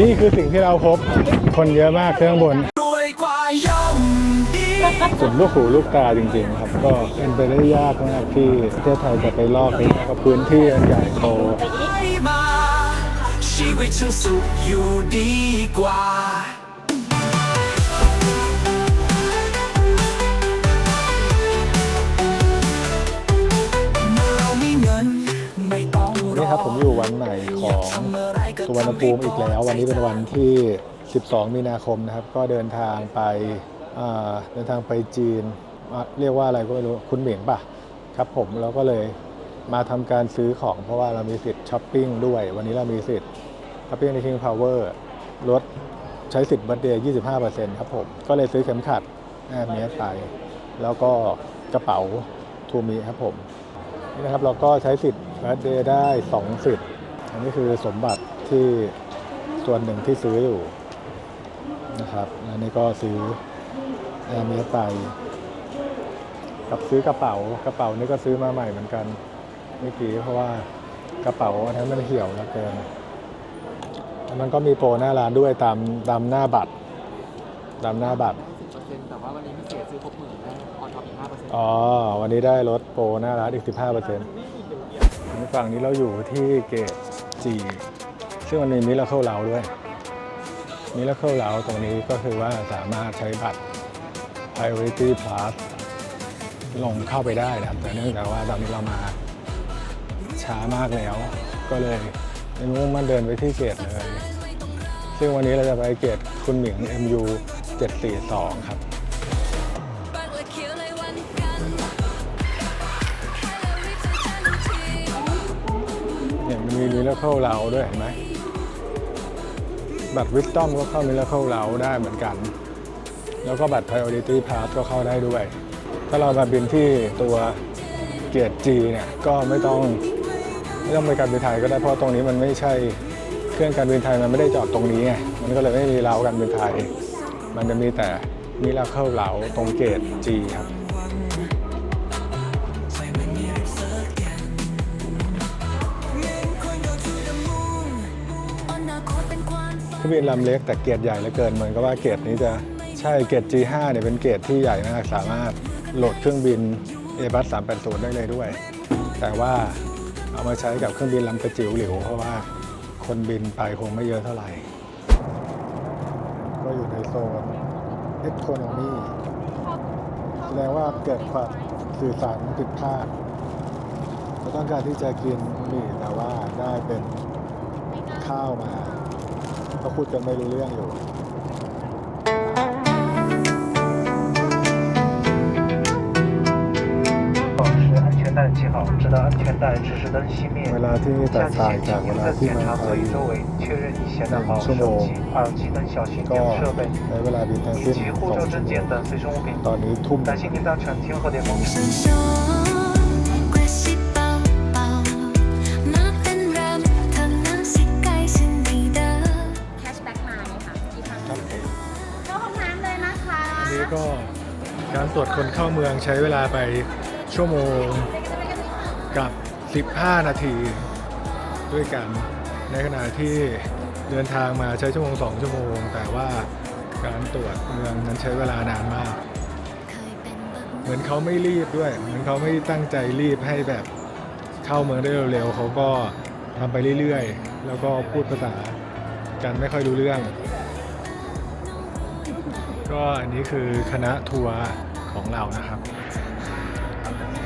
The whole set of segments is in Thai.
นี่คือสิ่งที่เราพบคนเยอะมากเครื่องบนรวยกว่าย่อมดีสุดลูกหูลูกตาจริงๆครับ ก็เป็นไปได้ยากมากที่ประเทศไทยจะไปลอกไปกับพื้นที่อันใหญ่โตไม่มาชีวิตฉันสุขอยู่ดีกว่า ต้องรอนี่ครับผมอยู่วันใหม่ของสุวรรณภูมิอีกแล้ว วันนี้เป็นวันที่ 12 มีนาคมนะครับ ก็เดินทางไปเดินทางไปจีน เรียกว่าอะไรก็ไม่รู้คุณเหมียงป่ะครับผมเราก็เลยมาทำการซื้อของเพราะว่าเรามีสิทธิ์ช้อปปิ้งด้วย วันนี้เรามีสิทธิ์ช้อปปิ้งใน King Power ลดใช้สิทธิ์บัตเดย์25%ครับผมก็เลยซื้อเข็มขัดแอร์เมสไปแล้วก็กระเป๋าทูมิครับผม นี่นะครับเราก็ใช้สิทธิ์บัตเดย์ได้ 2 สิทธิ์ อันนี้คือสมบัติที่ส่วนหนึ่งที่ซื้ออยู่นะครับแล้วนี่ก็ซื้อแอร์เมสไปกับซื้อกระเป๋ากระเป๋านี่ก็ซื้อมาใหม่เหมือนกันเมื่อกี้เพราะว่ากระเป๋าอันนั้นมันเหี่ยวแล้วเกินมันก็มีโปรหน้าร้านด้วยตามตามหน้าบัตรตามหน้าบัตร อ๋อ วันนี้ได้ลดโปรหน้าร้านอีก 15เปอร์เซ็นต์ฝั่งนี้เราอยู่ที่เกตจีซึ่งมันมีมิราเคิลเราด้วยมิราเคิลเราตรงนี้ก็คือว่าสามารถใช้บัตร Priority Plus ลงเข้าไปได้นะครับ แต่เนื่องจากว่าตอนนี้เรามาช้ามากแล้ว ก็เลยไม่มุ่งมันเดินไปที่เกตเลย ซึ่งวันนี้เราจะไปเกตคุณหมิง MU 742 ครับ มีมิราเคิลเราด้วยเห็นไหมบัตรวิ s ตอมก็เข้ามิราเคิลเราได้เหมือนกัน แล้วก็บัตร Priority Pass ก็เข้าได้ด้วย ถ้าเรามาบินที่ตัวเกียรติจีเนี่ยก็ไม่ต้องไม่ต้องไปการบินไทยก็ได้เพราะตรงนี้มันไม่ใช่เครื่องการบินไทยมันไม่ได้จอดตรงนี้ไงมันก็เลยไม่มีเราการบินไทย มันจะมีแต่มิราเคิลเราตรงเกตจีครับ ความฝันเครื่องบินลำเล็กแต่เกียรติใหญ่เหลือเกินเหมือนกับว่าเกียรตินี้จะใช่เกียรติ G5 เนี่ยเป็นเกียรติที่ใหญ่มากสามารถโหลดเครื่องบิน Airbus 380 ได้เลยด้วย แต่ว่าเอามาใช้กับเครื่องบินลำกระจิ๋วหลิวเพราะว่าคนบินไปคงไม่เยอะเท่าไหร่ ก็อยู่ในโซน Economy แสดงว่าเกิดความสื่อสารผิดพลาดเราต้องการที่จะกินหมี่แต่ว่าได้เป็นข้าวมา เขาพูดกันไม่รู้เรื่องอยู่เวลาที่ตัดสายจากเวลาที่มันพาดีหนึ่งชั่วโมงก็ใช้เวลาบินทั้งสิ้นสองชั่วโมงตอนนี้ทุ่ม ตรวจคนเข้าเมืองใช้เวลาไปชั่วโมงกับ 15 นาทีด้วยกัน ในขณะที่เดินทางมาใช้ชั่วโมง 2 ชั่วโมง แต่ว่าการตรวจเมืองนั้นใช้เวลานานมากเคยเป็นแบบเหมือนเขาไม่รีบด้วย เหมือนเขาไม่ตั้งใจรีบให้แบบเข้าเมืองได้เร็วๆเขาก็ทำไปเรื่อยๆ แล้วก็พูดภาษากันไม่ค่อยรู้เรื่อง ก็อันนี้คือคณะทัวร์ ของเรานะครับ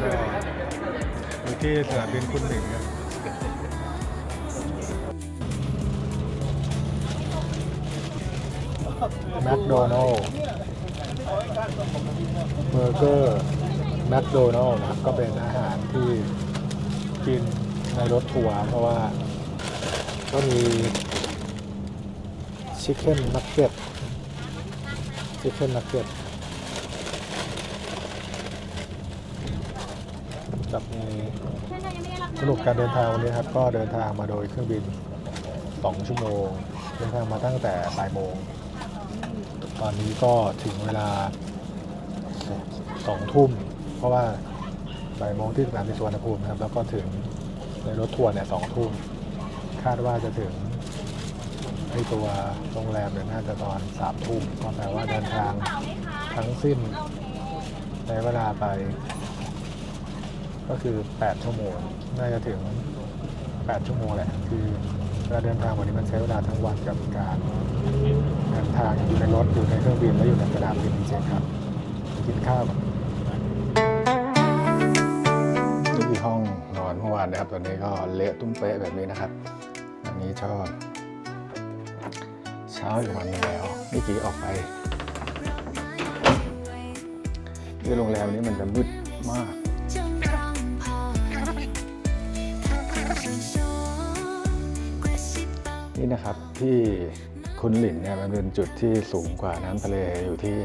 ก็อยู่ที่สนามบินคุณหมิงครับแมคโดนัลล์เบอร์เกอร์แมคโดนัลล์นะครับก็เป็นอาหารที่กินในรถทัวร์เพราะว่าก็มีชิคเก้นนักเก็ตชิคเก้นนักเก็ต กับมีสรุปการเดินทางวันนี้ครับก็เดินทางมาโดยเครื่องบิน 2 ชั่วโมง เดินทางมาตั้งแต่บ่ายโมง ตอนนี้ก็ถึงเวลาสองทุ่ม เพราะว่าบ่ายโมงที่สนามบินสุวรรณภูมิครับ แล้วก็ถึงในรถทัวร์เนี่ยสองทุ่ม คาดว่าจะถึงไอตัวโรงแรมเนี่ยน่าจะตอนสามทุ่มก็แปลว่าเดินทางทั้งสิ้นใช้เวลาไป ก็คือ 8 ชั่วโมง น่าจะถึง 8 ชั่วโมงแหละ คือเวลาเดินทางวันนี้มันใช้เวลาทั้งวันกับการเดินทางอยู่ในรถอยู่ในเครื่องบินและอยู่ในสนามบินจริงๆครับไปกินข้าวก่อนนี่คือห้องนอนเมื่อวานนะครับ ตอนนี้ก็เละตุ้มเป๊ะแบบนี้นะครับ อันนี้ชอบเช้าอีกวันหนึงแล้วนี่กี้ออกไปที่โรงแรมนี้มันจะมืดมาก นี่นะครับที่คุณหลินเนี่ยมันเป็นจุดที่สูงกว่าน้ำทะเลอยู่ที่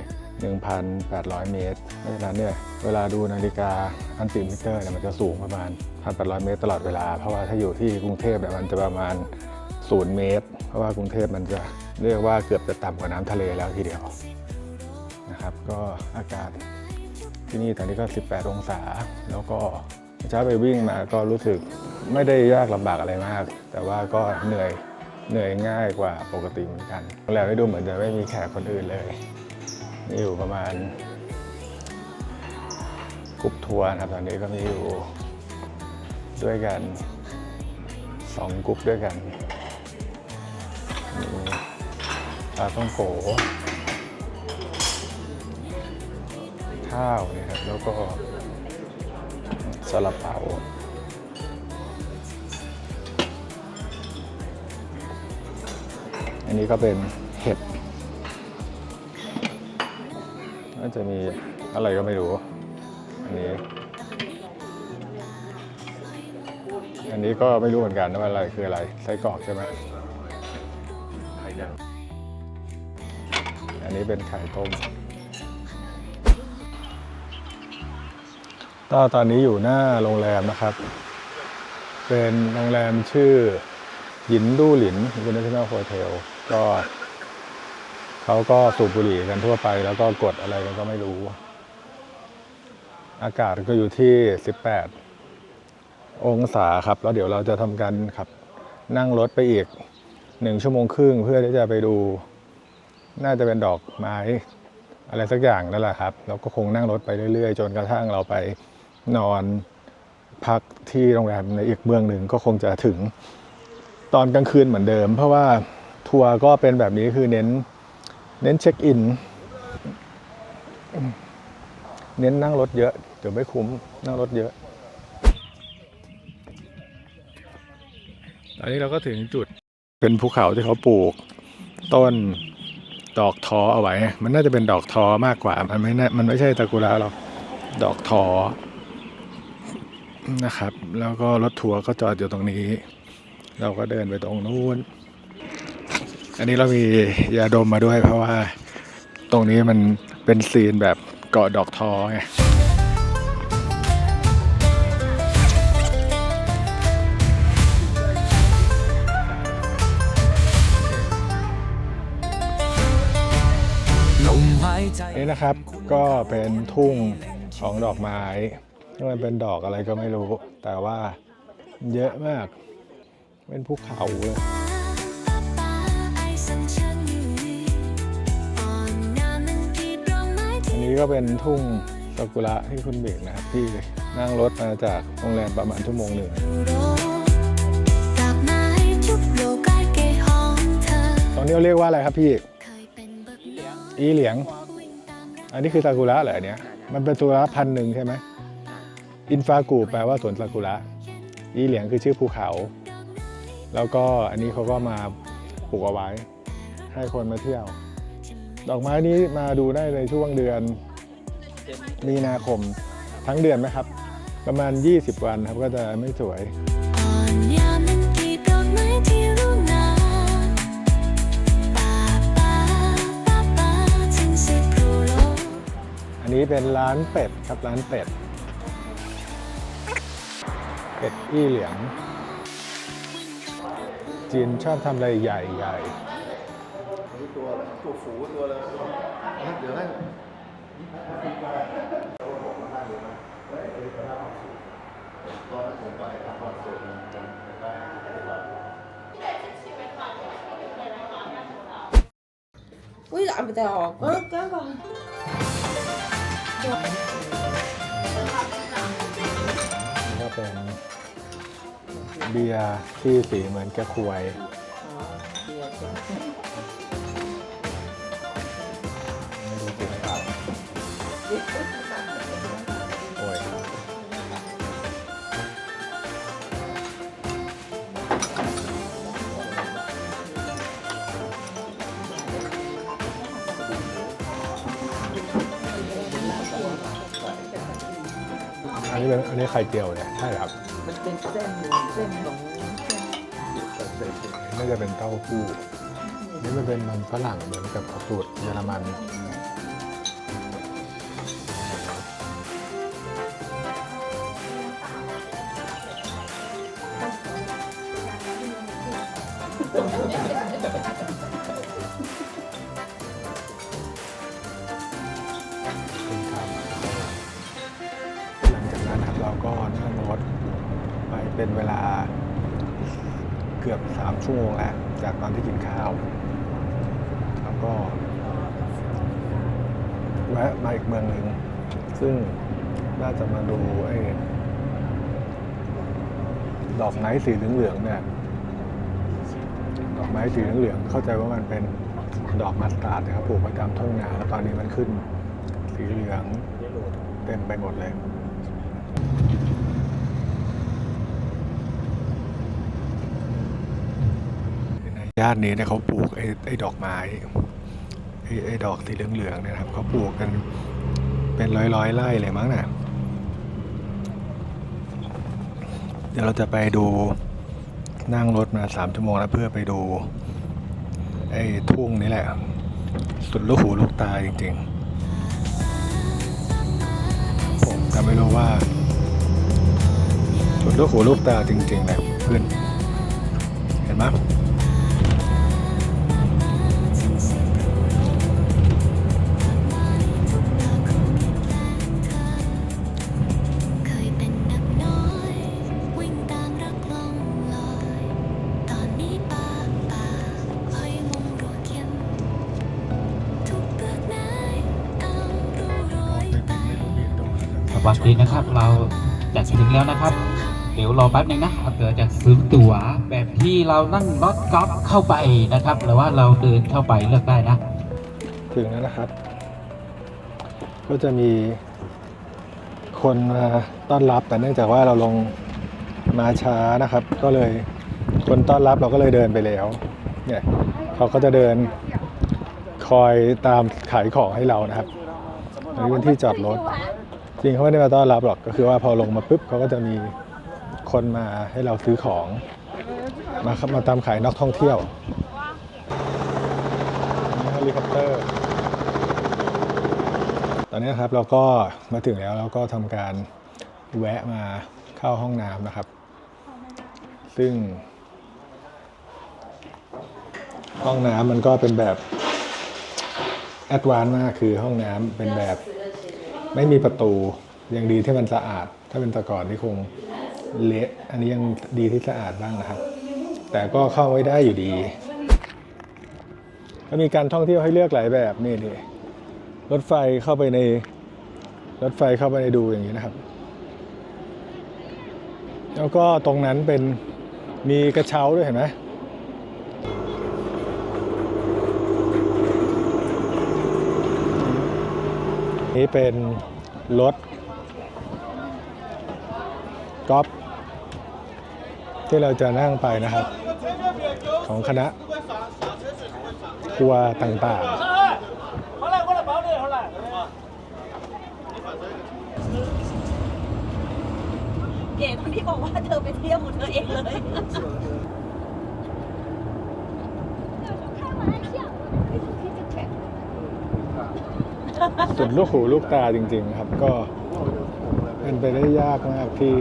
1,800 เมตรเพราะฉะนั้นเนี่ยเวลาดูนาฬิกาอันติมิเตอร์เนี่ยมันจะสูงประมาณ 1,800 เมตรตลอดเวลา เพราะว่าถ้าอยู่ที่กรุงเทพเนี่ยมันจะประมาณ 0 เมตร เพราะว่ากรุงเทพมันจะเรียกว่าเกือบจะต่ำกว่าน้ำทะเลแล้วทีเดียวนะครับก็อากาศที่นี่ตอนนี้ก็ 18 องศา แล้วก็เช้าไปวิ่งมาก็รู้สึกไม่ได้ยากลำบากอะไรมาก แต่ว่าก็เหนื่อย เหนื่อยง่ายกว่าปกติเหมือนกันโรงแรมไม่ดูเหมือนจะไม่มีแขกคนอื่นเลยนี่อยู่ประมาณกรุ๊ปทัวร์นะครับตอนนี้ก็มีอยู่ด้วยกันสองกรุ๊ปด้วยกันมีปลาต้องโกข้าวเนี่ยครับแล้วก็ซาลาเปา นนี้ก็เป็นเห็ดน่าจะมีอะไรก็ไม่รู้ อันนี้ อันนี้ก็ไม่รู้เหมือนกันว่าอะไรคืออะไรไส้กรอกใช่ไหมอันนี้เป็นไข่ต้มก็ตอนนี้อยู่หน้าโรงแรมนะครับ เป็นโรงแรมชื่อหยินดูหลิน International Hotel ก็ เขาก็สูบบุหรี่กันทั่วไป แล้วก็กดอะไรกันก็ไม่รู้ อากาศก็อยู่ที่ 18 องศาครับ แล้วเดี๋ยวเราจะทำการขับนั่งรถไปอีกหนึ่งชั่วโมงครึ่งเพื่อที่จะไปดู น่าจะเป็นดอกไม้อะไรสักอย่างนั่นแหละครับแล้วก็คงนั่งรถไปเรื่อยๆ จนกระทั่งเราไปนอนพักที่โรงแรมในอีกเมืองหนึ่งก็คงจะถึงตอนกลางคืนเหมือนเดิม เพราะว่า ทัวร์ก็เป็นแบบนี้คือเน้น เน้นเช็คอิน เน้นนั่งรถเยอะ เดี๋ยวไม่คุ้มนั่งรถเยอะ ตอนนี้เราก็ถึงจุดเป็นภูเขาที่เขาปลูก ต้นดอกทอเอาไว้ มันน่าจะเป็นดอกทอมากกว่า มันไม่น่ามันไม่ใช่ตะกุระหรอก ดอกทอนะครับ แล้วก็รถทัวร์ก็จอดอยู่ตรงนี้ เราก็เดินไปตรงนู้น อันนี้เรามียาดมมาด้วยเพราะว่าตรงนี้มันเป็นซีนแบบเกาะดอกทอไงนี่นะครับก็เป็นทุ่งของดอกไม้ที่มันเป็นดอกอะไรก็ไม่รู้ แต่ว่าเยอะมาก เป็นภูเขาเลย นี้ก็เป็นทุ่งซากุระที่คุณเบกนะครับ ที่นั่งรถมาจากโรงแรมประมาณชั่วโมงหนึ่งโรดอกไม้ทุกโลกใกล้เกยหอมเธอตรงนี้เรียกว่าอะไรครับพี่เคยเป็นแบบนี้อีเหลียง อันนี้คือซากุระเหรอเนี้ยมันเป็นซากุระพันหนึ่งใช่ไหมอินฟากูแปลว่าสวนซากุระอีเหลียงคือชื่อภูเขา แล้วก็อันนี้เขาก็มาปลูกเอาไว้ ให้คนมาเที่ยว ดอกไม้นี้มาดูได้ในช่วงเดือนมีนาคมทั้งเดือนไหมครับ ประมาณ 20 วันครับก็จะไม่สวยอ่อนยามมันกี่ดอกไม้ที่รู้งามป้าป้าป้าป้าถึงสิบรู้โลกอันนี้เป็นร้านเป็ดครับร้านเป็ด เป็ดอี้เหลียงจีนชอบทำอะไรใหญ่ ใหญ่อ Ui dọn phải tỏ có cái vào นี่ก็เป็นเบียร์ที่สีเหมือนแก้ควยไม่ นี้เป็นอันนี้ไข่เจียวเนี่ยใช่ครับมันเป็นเส้นเส้นของน่าจะเป็นเต้าหู้นี่มันเป็นมันฝรั่งเหมือนกับสูตรเยอรมัน เป็นเวลาเกือบ3ชั่วโมงแล้วจากตอนที่กินข้าว แล้วก็แวะมาอีกเมืองหนึ่ง ซึ่งน่าจะมาดูไอ้ดอกไม้สีเหลืองๆเนี่ย ดอกไม้สีเหลืองๆเข้าใจว่ามันเป็นดอกมัสตาร์ดนะครับปลูกไว้ตามทุ่งนาแล้วตอนนี้มันขึ้น สีเหลืองเต็มไปหมดเลย ย่านนี้เนี่ยเขาปลูกไอ้ไอ้ดอกไม้ไอ้ไอ้ดอกสีเหลืองๆเนี่ยนะครับเขาปลูกกันเป็นร้อยร้อยๆไร่เลยมั้งน่ะเดี๋ยวเราจะไปดูนั่งรถมาสามชั่วโมงแล้วเพื่อไปดู ไอ้ทุ่งนี่แหละ สุดลูกหูลูกตาจริง ๆ ผมแต่ไม่รู้ว่า สุดลูกหูลูกตาจริงๆเลยเพื่อนเห็นไหม วัสดีนะครับเราจะถึงแล้วนะครับ เดี๋ยวรอแป๊บหนึงนะเดี๋ยวจะซื้อตั๋วแบบที่เรานั่งรถกอล์ฟเข้าไปนะครับ หรือว่าเราเดินเข้าไปเลือกได้นะ ถึงแล้วนะครับ ก็จะมีคนมาต้อนรับแต่เนื่องจากว่าเราลงมาช้านะครับ ก็เลยคนต้อนรับเราก็เลยเดินไปแล้วเนี่ยเขาก็จะเดินคอยตามขายของให้เรานะครับอันนี้เป็นที่จอดรถ จริงเขาไม่ได้มาต้อนรับหรอกก็คือว่าพอลงมาปุ๊บเขาก็จะมีคนมาให้เราซื้อของมาครับมาตามขายนักท่องเที่ยวนี่เฮลิคอปเตอร์ ตอนนี้นะครับเราก็มาถึงแล้วเราก็ทำการแวะมาเข้าห้องน้ำนะครับ ซึ่ง ห้องน้ำมันก็เป็นแบบแอดวานซ์มากคือห้องน้ำเป็นแบบ ไม่มีประตูยังดีที่มันสะอาด ถ้าเป็นต่ก่อนนี่คงเละอันนี้ยังดีที่สะอาดบ้างนะครับ แต่ก็เข้าไว้ได้อยู่ดี ก็มีการท่องเที่ยวให้เลือกหลายแบบนี่นี่รถไฟเข้าไปในรถไฟเข้าไปในดูอย่างนี้นะครับ แล้วก็ตรงนั้นเป็นมีกระเช้าด้วยเห็นไหม นี่เป็นรถกอล์ฟที่เราจะนั่งไปนะครับ ของคณะทัวร์ต่างๆเก๋คนที่บอกว่าเธอไปเที่ยวของเธอเองเลย สุดลูกหูลูกตาจริง ๆ ครับก็เป็นไปได้ยากมากที่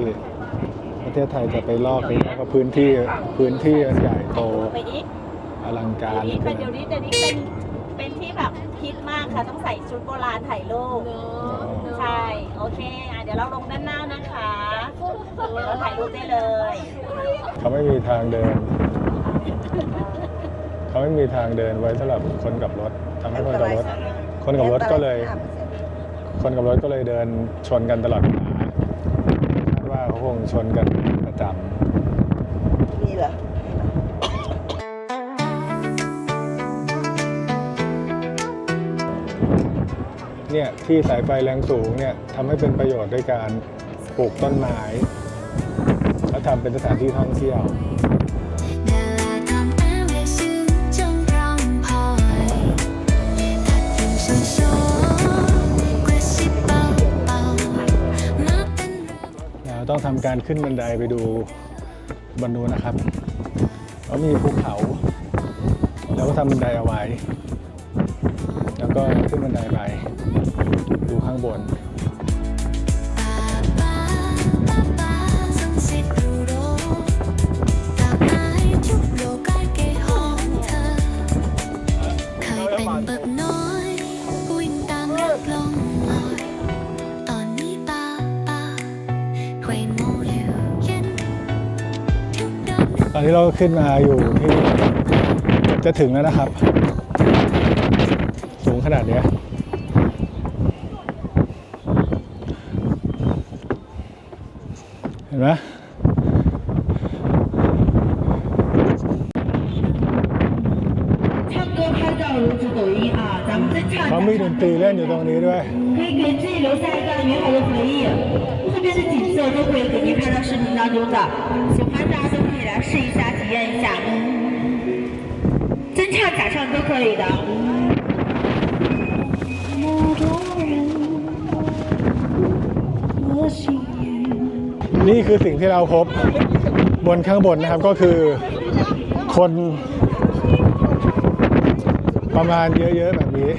ประเทศไทยจะไปลอกไปแล้วก็พื้นที่พื้นที่มันใหญ่โตไปอีกอลังการเดี๋ยวนี้เหลืเป็อนเกิเดี๋ยนวนี้เดี๋ยวนี้เป็นเป็นที่แบบฮิตมากค่ะต้องใส่ชุดโบราณถ่ายรูปใช่โอเคอะเดี๋ยวเราลงด้านหน้านะคะเดี๋ยวเราถ่ายรูปได้เลย เขาไม่มีทางเดิน เขาไม่มีทางเดินไว้สำหรับคนกับรถทำให้คนกับรถ คนกับรถก็เลย คนกับรถก็เลยเดินชนกันตลอดเวลาคาดว่าเขาคงชนกันประจำนี่เหรอเนี่ยที่สายไฟแรงสูงเนี่ยทำให้เป็นประโยชน์ด้วยการปลูกต้นไม้ แล้วทำเป็นสถานที่ท่องเที่ยว ต้องทำการขึ้นบันไดไปดูบนนู้นนะครับเขามีภูเขา แล้วก็ทำบันไดเอาไว้ แล้วก็ขึ้นบันไดไปดูข้างบนน ตอนนี้เราก็ขึ้นมาอยู่ที่เกือบจะถึงแล้วนะครับ สูงขนาดเนี้ยเห็นไหม唱歌拍照如此抖音啊！咱们真唱 เขามีดนตรีเล่นอยู่ตรงนี้ด้วย 可以给自己留下一段美好的回忆。这边的景色都会给你拍到视频当中的，喜欢大家都可以来试一下， 体验一下。真唱假唱都可以的。 นี่คือสิ่งที่เราพบบนข้างบนนะครับก็คือคนประมาณเยอะๆแบบนี้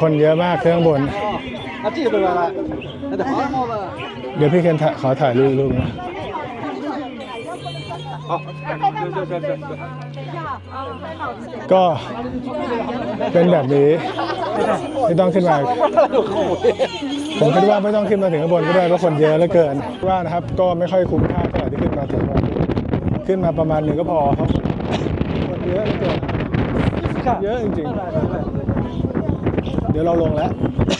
คนเยอะมากข้างบน 啊，这个不来了，那得好好吧。 เดี๋ยวพี่เคนถ่ายขอถ่ายรูปรูปนะ 好，是是是是。 ก็เป็นแบบนี้ไม่ต้องขึ้นมา ผมคิดว่าไม่ต้องขึ้นมาถึงข้างบนก็ได้เพราะคนเยอะเหลือเกินว่านะครับ ก็ไม่ค่อยคุ้มค่าเท่าไหร่ที่ขึ้นมาถึงข้างบนขึ้นมาประมาณหนึ่งก็พอครับคนเยอะเหลือเกินเยอะจริงๆ เดี๋ยวเราลงแล้วนะครับ